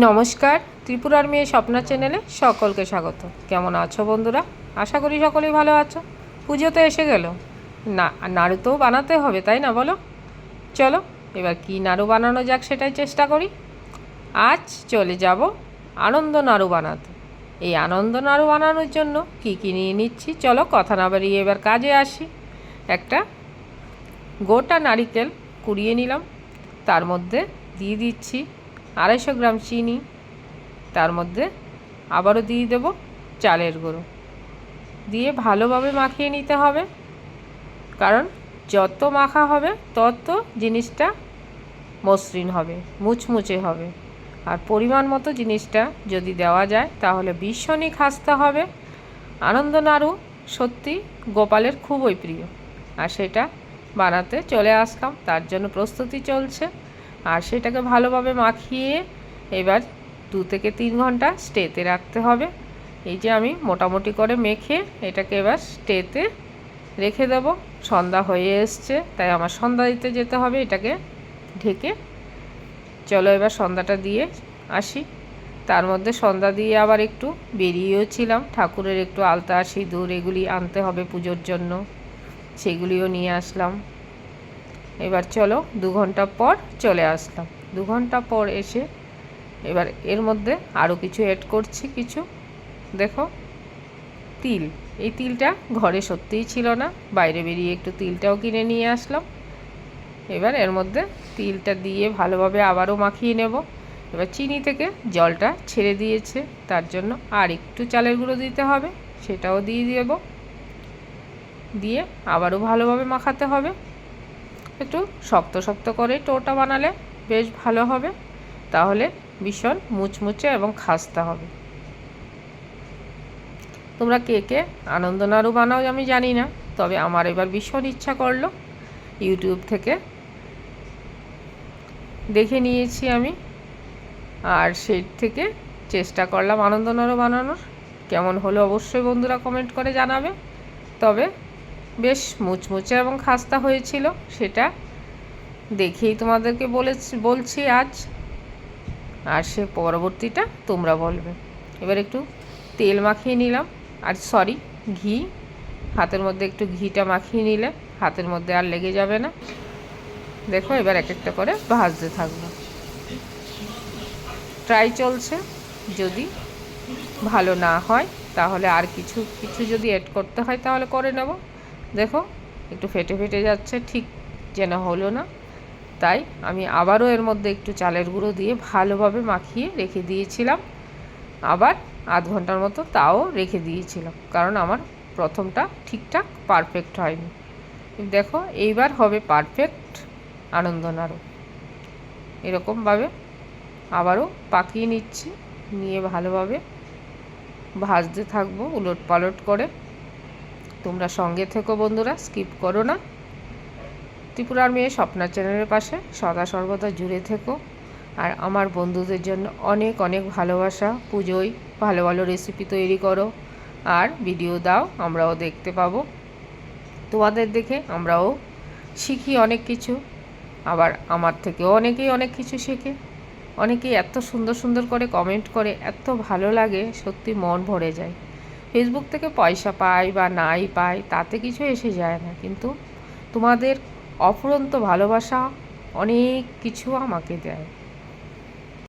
নমস্কার ত্রিপুরার মেয়ে স্বপ্না চ্যানেলে সকলকে স্বাগত। কেমন আছো বন্ধুরা? আশা করি সকলেই ভালো আছো। পুজো তো এসে গেল। না নাড়ু তো বানাতে হবে, তাই না বলো? চলো, এবার কি নাড়ু বানানো যাক সেটাই চেষ্টা করি। আজ চলে যাব আনন্দ নাড়ু বানাতে। এই আনন্দ নাড়ু বানানোর জন্য কী কী নিয়ে নিচ্ছি? চলো, কথা না বাড়িয়ে এবার কাজে আসি। একটা গোটা নারিকেল কুড়িয়ে নিলাম। তার মধ্যে দিয়ে দিচ্ছি আড়াইশো গ্রাম চিনি, তার মধ্যে আবারও দিয়ে দেব চালের গুঁড়ো। দিয়ে ভালোভাবে মাখিয়ে নিতে হবে, কারণ যত মাখা হবে, তত জিনিসটা মসৃণ হবে, মুচমুচে হবে। আর পরিমাণ মতো জিনিসটা যদি দেওয়া যায়, তাহলে ভীষণই খাস্তা হবে। আনন্দ নাড়ু সত্যি গোপালের খুবই প্রিয়, আর সেটা বানাতে চলে আসলাম, তার জন্য প্রস্তুতি চলছে। আর সেটাকে ভালোভাবে মাখিয়ে এবার দু থেকে তিন ঘণ্টা স্টেতে রাখতে হবে। এই যে আমি মোটামুটি করে মেখে এটাকে এবার স্টেতে রেখে দেব। সন্ধ্যা হয়ে এসছে, তাই আমার সন্ধ্যা দিতে যেতে হবে, এটাকে ঢেকে। চলো এবার সন্ধ্যাটা দিয়ে আসি। তার মধ্যে সন্ধ্যা দিয়ে আবার একটু বেরিয়েও ছিলাম। ঠাকুরের একটু আলতা, সিঁদুর এগুলি আনতে হবে পুজোর জন্য। সেগুলিও নিয়ে আসলাম। এবার চলো দু ঘণ্টা পর চলে আসলাম। দু ঘণ্টা পর এসে এবার এর মধ্যে আরও কিছু অ্যাড করছি কিছু। দেখো, তিল। এই তিলটা ঘরে সত্যিই ছিল না। বাইরে বেরিয়ে একটু তিলটাও কিনে নিয়ে আসলাম। এবার এর মধ্যে তিলটা দিয়ে ভালোভাবে আবারও মাখিয়ে নেব। এবার চিনি থেকে জলটা ছেড়ে দিয়েছে। তার জন্য আর একটু চালের গুঁড়ো দিতে হবে, সেটাও দিয়ে দেব। দিয়ে আবারও ভালোভাবে মাখাতে হবে। একটু শক্ত শক্ত করে টোটা বানালে বেশ ভালো হবে। তাহলে ভীষণ মুচমুচে এবং খাস্তা হবে। তোমরা কে কে আনন্দ নাড়ু বানাও আমি জানি না, তবে আমার এবার ভীষণ ইচ্ছা করল ইউটিউব থেকে। দেখে নিয়েছি আমি। আর সেই থেকে চেষ্টা করলাম আনন্দ নাড়ু বানানোর। কেমন হলো অবশ্যই বন্ধুরা কমেন্ট করে জানাবে। তবে বেশ মুচমুচে এবং খাস্তা হয়েছিল, সেটা দেখেই তোমাদেরকে বলেছি, বলছি আজ। আর সে পরবর্তীটা তোমরা বলবে। এবার একটু তেল মাখিয়ে নিলাম। আর সরি, ঘি। হাতের মধ্যে একটু ঘিটা মাখিয়ে নিলে হাতের মধ্যে আর লেগে যাবে না। দেখো, এবার এক একটা করে ভাজতে থাকব। ট্রাই চলছে। যদি ভালো না হয়, তাহলে আর কিছু কিছু যদি অ্যাড করতে হয়, তাহলে করে নেব। দেখো, একটু ফেটে ফেটে যাচ্ছে, ঠিক যেন হলো না। তাই আমি আবারও এর মধ্যে একটু চালের গুঁড়ো দিয়ে ভালোভাবে মাখিয়ে রেখে দিয়েছিলাম। আবার আধ ঘণ্টার মতো তাও রেখে দিয়েছিলাম, কারণ আমার প্রথমটা ঠিকঠাক পারফেক্ট হয়নি। দেখো, এইবার হবে পারফেক্ট আনন্দ নাড়ু এরকমভাবে আবারও পাকিয়ে নিচ্ছি, নিয়ে ভালোভাবে ভাজতে থাকব উলট পালট করে। তোমরা সঙ্গে থেকো বন্ধুরা স্কিপ করো না। ত্রিপুরার মেয়ে স্বপ্না চ্যানেলের পাশে, সদা সর্বদা জুড়ে থেকো। আর আমার বন্ধুদের জন্য অনেক অনেক ভালোবাসা, পুজোয় ভালো ভালো রেসিপি তৈরি করো। আর ভিডিও দাও, আমরাও দেখতে পাবো। তোমাদের দেখে আমরাও শিখি অনেক কিছু। আবার আমার থেকেও অনেকেই অনেক কিছু শেখে। অনেকেই এত সুন্দর সুন্দর করে কমেন্ট করে, এত ভালো লাগে, সত্যি মন ভরে যায়। ফেসবুক থেকে পয়সা পাই বা নাই পাই, তাতে কিছু এসে যায় না। কিন্তু তোমাদের অফুরন্ত ভালোবাসা অনেক কিছু আমাকে দেয়।